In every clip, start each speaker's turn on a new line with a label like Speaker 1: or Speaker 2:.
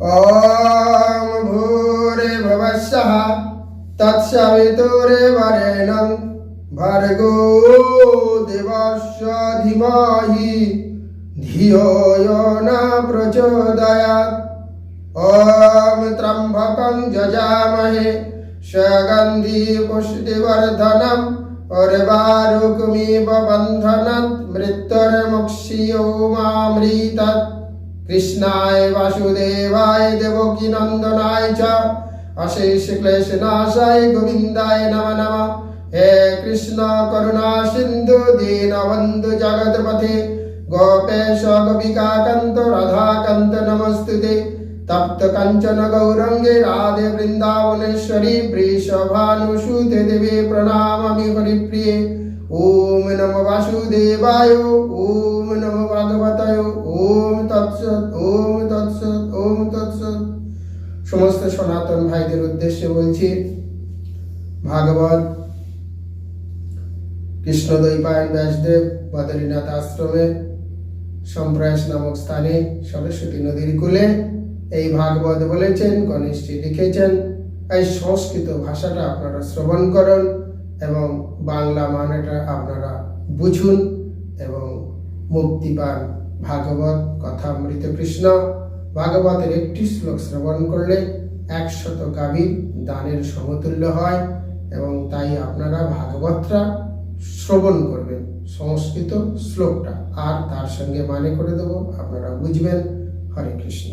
Speaker 1: ॐ भूर्भुवस्सः तत्सवितुर्वरेण्यं भर्गो देवस्य धीमहि धियो यो न प्रचोदयात्। ॐ त्र्यम्बकं जजामहे पुष्टिवर्धनम् उर्वारुकमिव बन्धनात् কৃষ্ণায় বাসুদেবায় দেবকী নন্দনায় চ। অশেষ ক্লেশ নাশায় গোবিন্দায় নম নম। হে কৃষ্ণ করুণা সিন্ধু দীনবন্ধু জগৎপথে। গোপেশ গোপিকাকান্ত, রাধাকান্ত নমস্তুতে। তপ্ত কাঞ্চন গৌরঙ্গে রাধে বৃন্দাবনেশ্বরী বৃষভানুসূতে দেবে প্রণামামি হরিপ্রিয়ে। ওম নম বাসুদেবায়, ওম নম ভগবতয় সমস্ত সনাতন ভাইদের উদ্দেশ্যে বলছি, ভাগবত, কৃষ্ণ দৈপায়ন ব্যাসদেব, বদরীনাথ আশ্রমে, সম্প্রয়াস নামক স্থানে সরস্বতী নদীর কূলে এই ভাগবত বলেছেন, গণেশজি লিখেছেন। এই সংস্কৃত ভাষাটা আপনারা শ্রবণ করুন এবং বাংলা মানেটা আপনারা বুঝুন এবং মুক্তি পান। ভাগবত কথা মৃত কৃষ্ণ। ভাগবতের একটি শ্লোক শ্রবণ করলে একশত কাবির দানের সমতুল্য হয় এবং তাই আপনারা ভাগবতটা শ্রবণ করবেন, সংস্কৃত শ্লোকটা। আর তার সঙ্গে মানে করে দেব, আপনারা বুঝবেন। হরে কৃষ্ণ।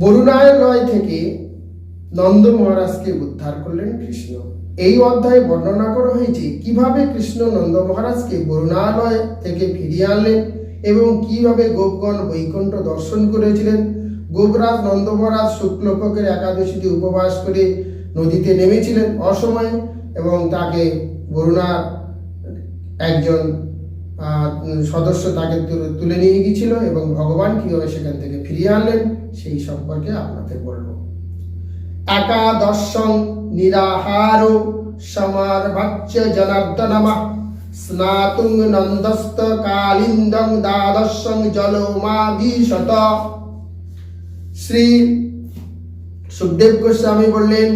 Speaker 1: বরুণায় নয় থেকে নন্দ মহারাজকে উদ্ধার করলেন কৃষ্ণ। এই অধ্যায়ে বর্ণনা করা হয়েছে কীভাবে কৃষ্ণ নন্দ মহারাজকে বরুণালয় থেকে ফিরিয়ে আনলেন এবং কীভাবে গোপগণ বৈকুণ্ঠ দর্শন করেছিলেন। গোপরাজ নন্দ মহারাজ শুক্লপক্ষের একাদশীতে উপবাস করে নদীতে নেমেছিলেন অসময়ে এবং তাকে বরুণার একজন সদস্য তাকে তুলে নিয়ে গিয়েছিল এবং ভগবান কীভাবে সেখান থেকে ফিরিয়ে আনলেন সেই সম্পর্কে আপনাদের বলব। একাদশং শ্রী সুখদেব গোস্বামী বললেন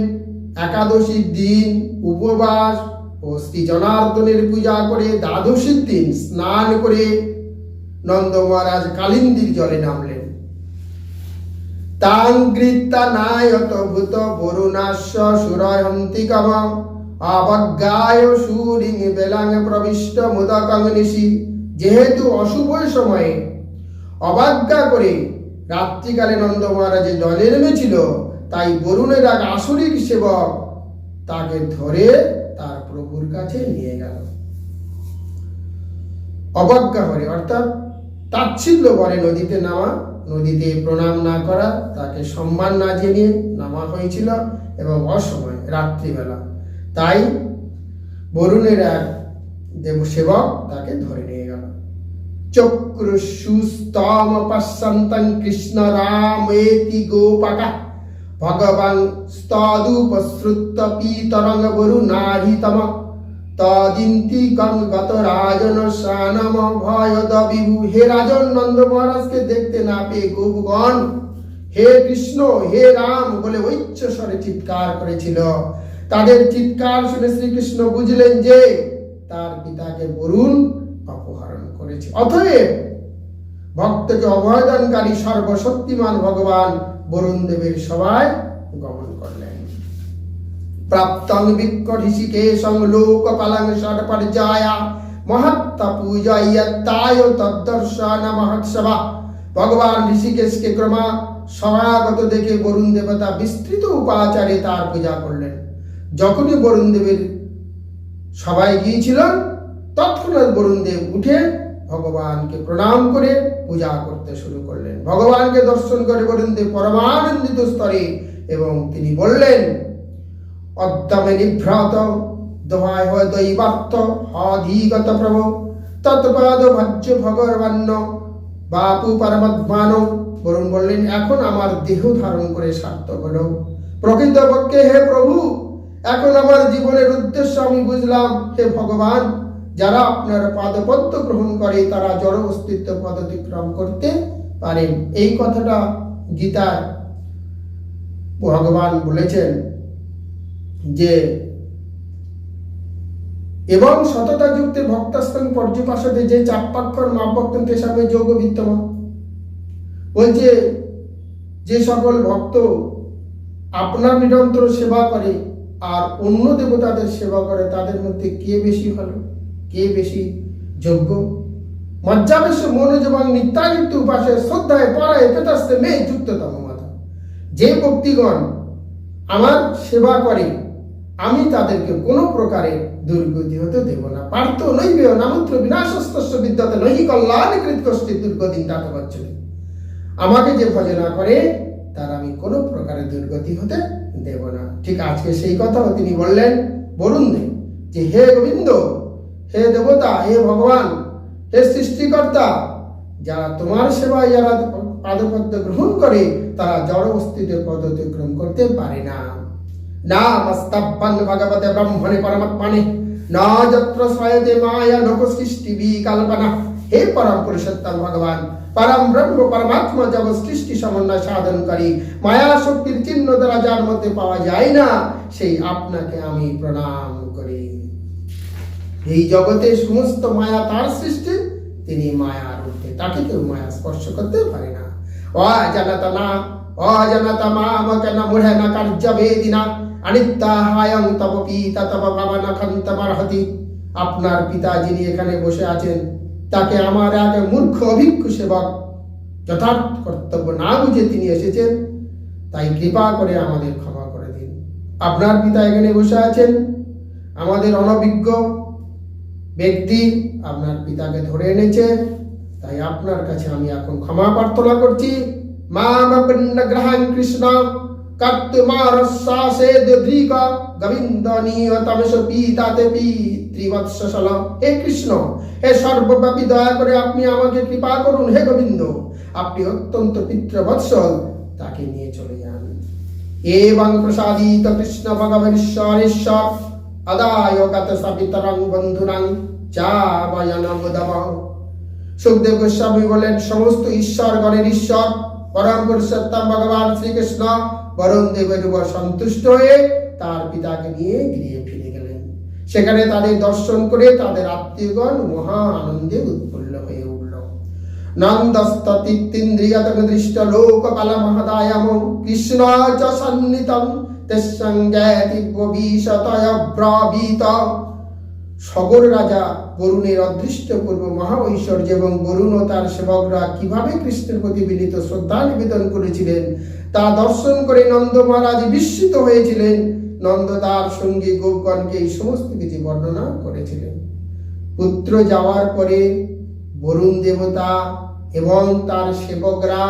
Speaker 1: একাদশীর দিন উপবাস ও শ্রী জনার্দনের পূজা করে দ্বাদশীর দিন স্নান করে নন্দ মহারাজ কালিন্দির জলে নামলেন। তাঙ্গৃত্তা নায়ত ভূত বরুণাস্য সুরহন্তিকম অবজ্ঞায় সুরিং বেলাং প্রবিষ্ট মুদকং নিশি। যেহেতু অশুভ সময়ে অবজ্ঞা করে রাত্রিকালে নন্দ মহারাজে জলে নেমেছিল, তাই বরুণের এক আসরিক সেবক তাকে ধরে তার প্রভুর কাছে নিয়ে গেল। অবজ্ঞা করে, অর্থাৎ তাচ্ছিল্য করে নদীতে নামা নদীতে প্রণাম না করা, তাকে সম্মান না জানিয়ে নামা হয়েছিল এবং অসময় রাত্রিবেলা। তাই বরুণের এক দেব সেবক তাকে ধরে নিয়ে গেল। চক্রুষুস্তম পশ্যন্তং কৃষ্ণ রামেতি গোপকা, ভগবান স্তদুপসৃত পীতরঙ্গ বরুণাহিতম তদিন্তি কং গত রাজন সানম ভয়দ বিভু। হে রাজন নন্দ মহারাজকে দেখতে না পেয়ে গোপগণ, হে কৃষ্ণ, হে রাম বলে উচ্চ স্বরে চিৎকার করেছিল। তাদের চিৎকার শুনে শ্রীকৃষ্ণ বুঝলেন যে তার পিতাকে বরুণ অপহরণ করেছে। অতএব ভক্তকে অভয়দানকারী সর্বশক্তিমান ভগবান বরুণ দেবের সবাই গমন করলেন। প্রাপ্তং বিক্কটিশিকেশং লোকপালং ষটপর্যায়া মহাত্মা পূজায় তদ্দর্শন মহোৎসবা ভগবান ঋষিকেশকে ক্রমা সমাগত দেখে বরুণ দেবতা বিস্তৃত উপাচারে তার পূজা করলেন। যখনই বরুণ দেবের সবাই গিয়েছিলেন, তৎক্ষণাৎ বরুণ দেব উঠে ভগবানকে প্রণাম করে পূজা করতে শুরু করলেন। ভগবানকে দর্শন করে বরুণ দেব পরমানন্দিত স্তরে এবং তিনি বললেন অদ্যমে নিভ্রাত, দোহায় হয় দৈবাত্ম অধিগত প্রভু। তৎপাদ ভাজ্য ভগবান্য বাপু পরমাত্মান। বরুণ বললেন, এখন আমার দেহ ধারণ করে সার্থক হলো প্রকৃতপক্ষে হে প্রভু, এখন আমার জীবনের উদ্দেশ্য আমি বুঝলাম, হে ভগবান, যারা আপনার পাদপদ্ম গ্রহণ করে তারা জড় অস্তিত্ব পদ অতিক্রম করতে পারেন। এই কথাটা গীতায় ভগবান বলেছেন। যে এবং সততা যুক্তে ভক্তস্থান পর্যপাশতে যে চাপ্পাক্ষর মাপক্তন কেশামে যোগ বিদ্যমান বলছে, যে সকল ভক্ত আপনার নিরন্তর সেবা করে আর অন্য দেবতাদের সেবা করে, তাদের মধ্যে কে বেশি ভালো, কে বেশি যোগ্য? মজ্জাবেশ মনোজ এবং নিত্যাযুক্ত উপাসে শ্রদ্ধায় পড়ায় পেতাস্তে মেয়ে যুক্ততম মাতা। যে ভক্তিগণ আমার সেবা করে আমি তাদেরকে কোনো প্রকারের দুর্গতি হতে দেব না। পার্থ নৈবে নামন্ত্র বিনাশস্তস্য বিদ্যাতে নহি কল্যাণ কৃত কষ্টি দুর্গতিন তাতে পাচ্ছে আমাকে যে ভজনা করে, তার আমি কোনো প্রকারের দুর্গতি হতে দেব না। ঠিক আজকে সেই কথাও তিনি বললেন বলুন যে হে গোবিন্দ, হে দেবতা, হে ভগবান, হে সৃষ্টিকর্তা, যারা তোমার সেবায় যারা পাদপদ্ম গ্রহণ করে, তারা জড় অস্তিত্বের পদ অতিক্রম করতে পারে না। না মস্তব্বাং ভগবতে ব্রহ্মণে পরমাত্মনে না যত্র স্বয়তে মায়া লোক সৃষ্টি বিকল্পনা হে পরম পুরুষোত্তম ভগবান পরম ব্রহ্ম পরমাত্মা জগৎ সৃষ্টি সমন্বয় সাধনকারী মায়া শক্তির চিহ্ন দ্বারা যার মধ্যে পাওয়া যায় না সেই আপনাকে আমি প্রণাম করি। এই জগতে সমস্ত মায়া তার সৃষ্টি, তিনি মায়ার ঊর্ধ্বে তাকে কেউ মায়া স্পর্শ করতে পারে না। অজানত না, অজানত মামকে না মুঢ়ে না কার্য বেদিনা অনিত্যাহায়ং তব পিতা তব ভাবনা খন্তমারহতি আপনার পিতা যিনি এখানে বসে আছেন, তাকে আমার এক মূর্খ অভিজ্ঞ সেবক যথার্থ কর্তব্য না বুঝে তিনি এসেছেন, তাই কৃপা করে আমাদের ক্ষমা করে দিন। আপনার পিতা এখানে বসে আছেন, আমাদের অনভিজ্ঞ ব্যক্তি আপনার পিতাকে ধরে এনেছে, তাই আপনার কাছে আমি এখন ক্ষমা প্রার্থনা করছি। মা গ্রহণ কৃষ্ণ। কর্তুমারস্যাসে দৃক গোবিন্দ নিয়তমস পিতাতে পিতৃবৎসল হে কৃষ্ণ, হে সর্বব্যাপী দয়া করে আপনি আমাকে কৃপা করুন, হে গোবিন্দ। আপনি অত্যন্ত পিতৃবৎসল, তাকে নিয়ে চলে যান। এবং প্রসাদিত কৃষ্ণ ভগবানেশ্বরেশ্বর আদায় গত সবিতরং বন্ধুরাং চা বয়ন বুধব সুখদেব গোস্বামী বলেন, সমস্ত ঈশ্বর ঈশ্বরগণের ঈশ্বর, পরম পুরুষোত্তম ভগবান শ্রীকৃষ্ণ বরুণ দেবের উপর সন্তুষ্ট হয়ে তার পিতাকে নিয়ে গৃহে ফিরে গেলেন। সেখানে তাদের দর্শন করে তাদের আত্মীয়গণ মহা আনন্দে উৎফুল্ল হয়ে উঠল। নন্দস্ততিন্দ্রিয়তম দৃষ্ট লোকপাল মহদায়ম কৃষ্ণ চ সন্নিতম তসঙ্গে দিব্যবিশতয় ব্রবীত। সগর রাজা বরুণের অদৃষ্ট পূর্ব মহা ঐশ্বর্য এবং বরুণ ও তার সেবকরা কীভাবে কৃষ্ণের প্রতি বিনীত শ্রদ্ধা নিবেদন করেছিলেন তা দর্শন করে নন্দ মহারাজ বিস্মিত হয়েছিলেন। নন্দ তার সঙ্গী গোপগণকে এই সমস্ত কিছু বর্ণনা করেছিলেন। পুত্র যাওয়ার পরে বরুণ দেবতা এবং তার সেবকরা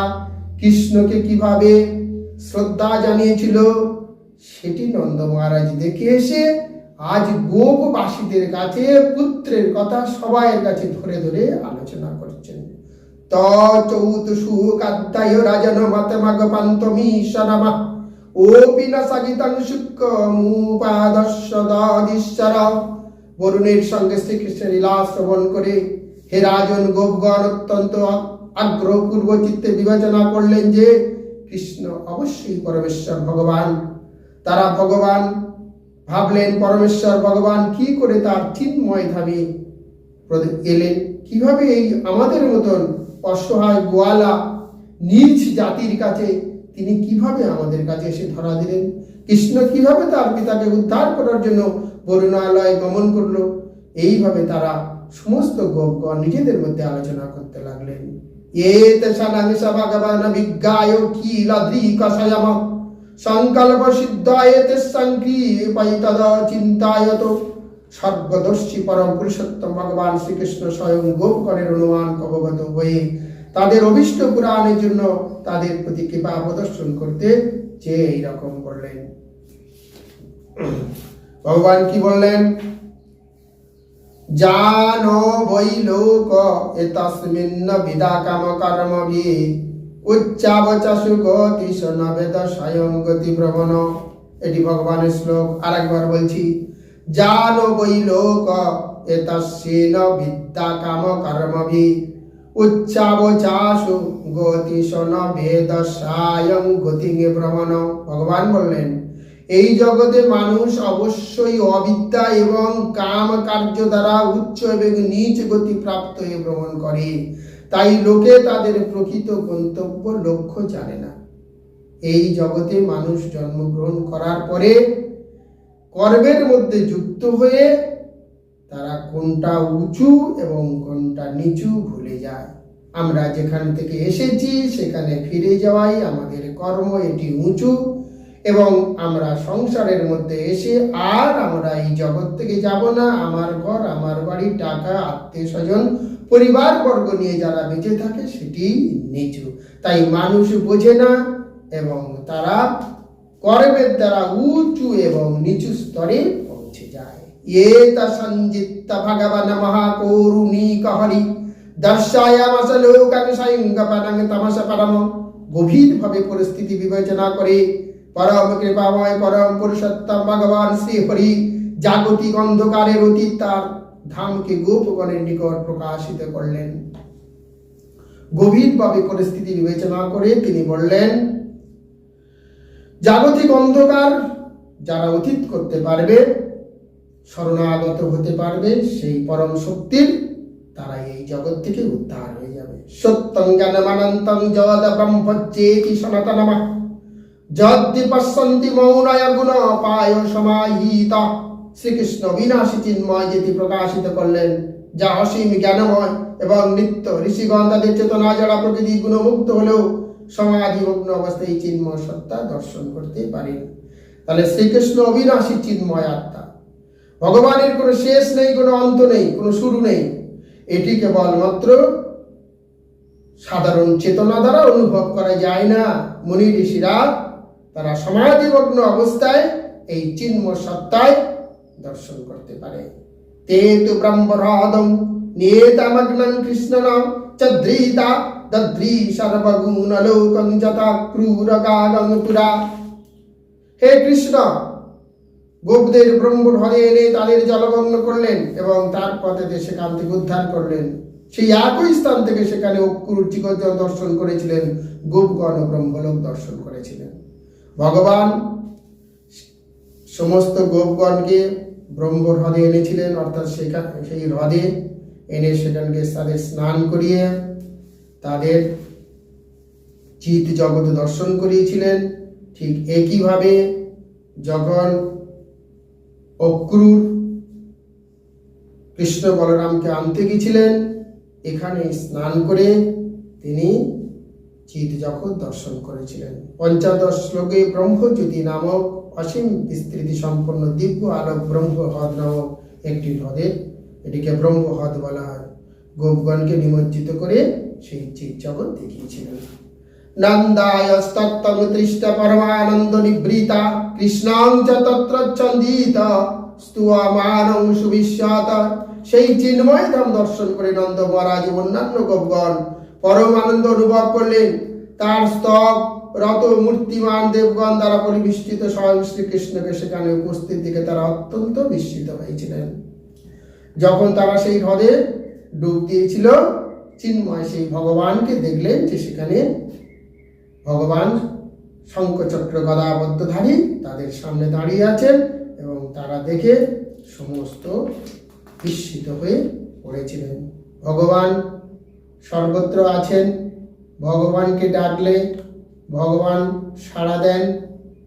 Speaker 1: কৃষ্ণকে কীভাবে শ্রদ্ধা জানিয়েছিল, সেটি নন্দ মহারাজ দেখে এসে আজ গোপবাসীদের কাছে পুত্রের কথা সবাইয়ের কাছে ধরে ধরে আলোচনা করছেন। তৌতুষু কাদ্দায় রাজন মতমগ পন্তমীশ্বরমা ওপি ন সগিতং শুক্ক মুপাদর্শ দাদিশ্বর বরুণের সঙ্গে শ্রীকৃষ্ণের লীলা শ্রবণ করে হে রাজন গোপগণ অত্যন্ত আগ্রহ পূর্ব চিত্তে বিবেচনা করলেন যে কৃষ্ণ অবশ্যই পরমেশ্বর ভগবান। তারা ভগবান, ভাবলেন পরমেশ্বর ভগবান কি করে তার চিন্ময় ধামে এলেন? কীভাবে এই আমাদের মতন অসহায় গোয়ালা নিজ জাতির কাছে তিনি কীভাবে আমাদের কাছে এসে ধরা দিলেন? কৃষ্ণ কীভাবে তার পিতাকে উদ্ধার করার জন্য বরুণালয়ে গমন করল? এইভাবে তারা সমস্ত গোপগণ নিজেদের মধ্যে আলোচনা করতে লাগলেন। সংকল্প সংকৃপৈতদ চিন্তায়ত। সর্বদর্শী পরম পুরুষোত্তম ভগবান শ্রীকৃষ্ণ স্বয়ং অনুমান হয়ে তাদের অভিষ্ট পুরাণের জন্য তাদের প্রতি কৃপা প্রদর্শন করতে এইরকম করলেন। ভগবান কি বললেন? জানো বৈ লোক বিদা কাম কর্ম বি উচ্চাবচাসু স্বয়ং গতি ভ্রমণ এটি ভগবানের শ্লোক। আরেকবার বলছি বৈ লোক এতস্মিন্ন বিদ্যা কাম কর্ম বি উচ্চাবচাস গতি শন বেদ সায়ং গতিঙে ভ্রমণ ভগবান বললেন এই জগতে মানুষ অবশ্যই অবিদ্যা এবং কাম কার্য দ্বারা উচ্চ এবং নিচ গতি প্রাপ্ত হয়ে ভ্রমণ করে। তাই লোকে তাদের প্রকৃত গন্তব্য লক্ষ্য জানে না। এই জগতে মানুষ জন্মগ্রহণ করার পরে কর্মের মধ্যে যুক্ত হয়ে তারা কোনটা উঁচু এবং কোনটা নিচু ভুলে যায়। আমরা যেখান থেকে এসেছি, সেখানে ফিরে যাওয়াই আমাদের কর্ম, এটি উঁচু। এবং আমরা সংসারের মধ্যে এসে আর আমরা এই জগৎ থেকে যাব না। আমার ঘর, আমার বাড়ি, টাকা, আত্মীয় স্বজন, পরিবার বর্গ নিয়ে যারা বেঁচে থাকে, সেটি নিচু। তাই মানুষ বোঝে না এবং তারা কর্মের দ্বারা উঁচু এবং নিচু স্তরে পৌঁছে যায়। এত সঞ্জিত ভগবান মহাকরুণিক হরি দর্শায়ামস লোকাং সায়ঙ্গপনং তমস পরম। গভীরভাবে পরিস্থিতি বিবেচনা করে পরম কৃপাময় পরম পুরুষোত্তম ভগবান শ্রী হরি জাগতিক অন্ধকারের অতীত তার ধামকে গোপগণের নিকট প্রকাশিত করলেন। গভীরভাবে পরিস্থিতি বিবেচনা করে তিনি বললেন জাগতিক অন্ধকার যারা অতীত করতে পারবে, শরণাগত হতে পারবে, সেই পরম শক্তির তারা এই জগৎ থেকে উদ্ধার হয়ে যাবে। সত্যং জ্ঞানমানন্তং যদ ব্রহ্মজ্যেতি সনাতনম যদ্দি পশ্যন্তি মৌনয় গুণ পায় সমাহিত। শ্রীকৃষ্ণ বিনাশী চিন্ময় যেটি প্রকাশিত করলেন, যা অসীম জ্ঞানময় এবং নিত্য ঋষিগণ তাদের চেতনা যারা প্রকৃতি গুণমুক্ত হলেও সমাধিমগ্ন অবস্থায় এই চিন্ময় সত্তা দর্শন করতে পারেন তাহলে শ্রীকৃষ্ণ অবিনাশী চিন্ময় আত্মা। ভগবানের কোনো শেষ নেই, কোনো অন্ত নেই, কোনো শুরু নেই। এটি কেবলমাত্র সাধারণ চেতনা দ্বারা অনুভব করা যায় না। মুনি ঋষিরা তারা সমাধিমগ্ন অবস্থায় এই চিন্ময় সত্তায় দর্শন করতে পারে। তে তু ব্রহ্মহ্রদম নিয়েতামগ্নং কৃষ্ণন চদ্রীতা দদ্রি সর্বগুণলোকং যথা ক্রূরকাগং পুরা হে কৃষ্ণ, গোপদের ব্রহ্মহরে এনে তাদের জলমগ্ন করলেন এবং তার পথে সেখান থেকে উদ্ধার করলেন। সেই একই স্থান থেকে সেখানে দর্শন করেছিলেন, গোপগণ ব্রহ্মলোক দর্শন করেছিলেন। ভগবান, সমস্ত গোপগণকে ব্রহ্ম হ্রদে এনেছিলেন, অর্থাৎ সেখানে সেই হ্রদে এনে সেখানকে তাদের স্নান করিয়ে তাদের চিত জগৎ দর্শন করিয়েছিলেন। ঠিক একইভাবে যখন অক্রুর কৃষ্ণ বলরামকে আনতে গেছিলেন, এখানে স্নান করে তিনি চিত জগৎ দর্শন করেছিলেন। পঞ্চাদশ শ্লোকে ব্রহ্মজ্যোতি নামক অসীম বিস্তৃতি সম্পন্ন দিব্য আলোক ব্রহ্ম হ্রদ নামক একটি হ্রদে, এটিকে ব্রহ্ম হ্রদ বলা হয়। গোপগণকে নিমজ্জিত করে সেই চিত জগৎ দেখিয়েছিলেন নন্দায়স্তত্তমুতৃষ্ট পরমানন্দ নিবৃতা কৃষ্ণাং চ তত্র চন্দিত, স্তুয়মানং সুবিশ্বাত। সেই চিন্ময় ধাম দর্শন করে নন্দ মহারাজ অন্যান্য গোপগণ পরম অনুভব করলেন। তার স্তব রত মূর্তিমান দেবগণ দ্বারা পরিবেষ্টিত স্বয়ং শ্রীকৃষ্ণকে সেখানে উপস্থিত দিকে তারা অত্যন্ত বিস্মিত হয়েছিলেন। যখন তারা সেই হ্রদে ডুব দিয়েছিল চিন্ময় সেই ভগবানকে দেখলেন যে সেখানে ভগবান শঙ্খচক্র গদাবদ্ধধারী তাদের সামনে দাঁড়িয়ে আছেন এবং তারা দেখে সমস্ত বিস্মিত হয়ে পড়েছিলেন। ভগবান সর্বত্র আছেন, ভগবানকে ডাকলে ভগবান সাড়া দেন।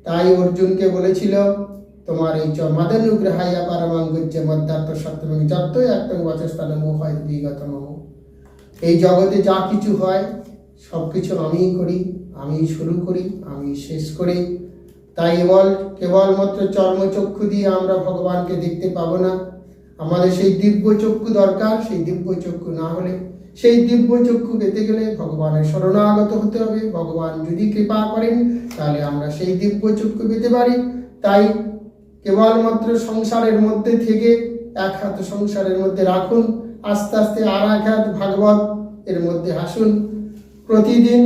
Speaker 1: তাই অর্জুনকে বলেছিল, তোমার এই চ মদনুগ্রহাইয়া পারমাঙ্গুজ্য মধ্যাত্ম সত্যম যত একদম বচস্থান মোহ হয় বিগত মোহ এই জগতে যা কিছু হয়, সব কিছু আমিই করি আমি শুরু করি আমি শেষ করি। তাই কেবল কেবলমাত্র চর্মচক্ষু দিয়ে আমরা ভগবানকে দেখতে পাবো না। আমাদের সেই দিব্য চক্ষু দরকার, সেই দিব্য চক্ষু না হলে। সেই দিব্য চক্ষু পেতে গেলে ভগবানের শরণাগত হতে হবে। ভগবান যদি কৃপা করেন, তাহলে আমরা সেই দিব্য চক্ষু পেতে পারি। তাই কেবলমাত্র সংসারের মধ্যে থেকে এক হাত সংসারের মধ্যে রাখুন। আস্তে আস্তে আর এক ভাগবত এর মধ্যে আসুন প্রতিদিন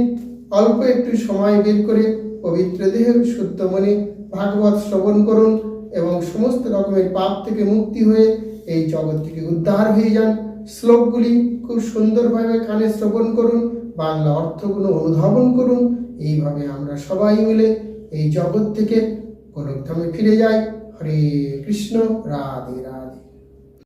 Speaker 1: অল্প একটু সময় বের করে পবিত্র দেহে শুদ্ধ মনে ভাগবত শ্রবণ করুন এবং সমস্ত রকমের পাপ থেকে মুক্তি হয়ে এই জগৎ থেকে উদ্ধার হয়ে যান। শ্লোকগুলি খুব সুন্দরভাবে কানে শ্রবণ করুন, বাংলা অর্থগুলো অনুধাবন করুন। এইভাবে আমরা সবাই মিলে এই জগৎ থেকে গোলকধামে ফিরে যাই। হরে কৃষ্ণ, রাধে রাধে।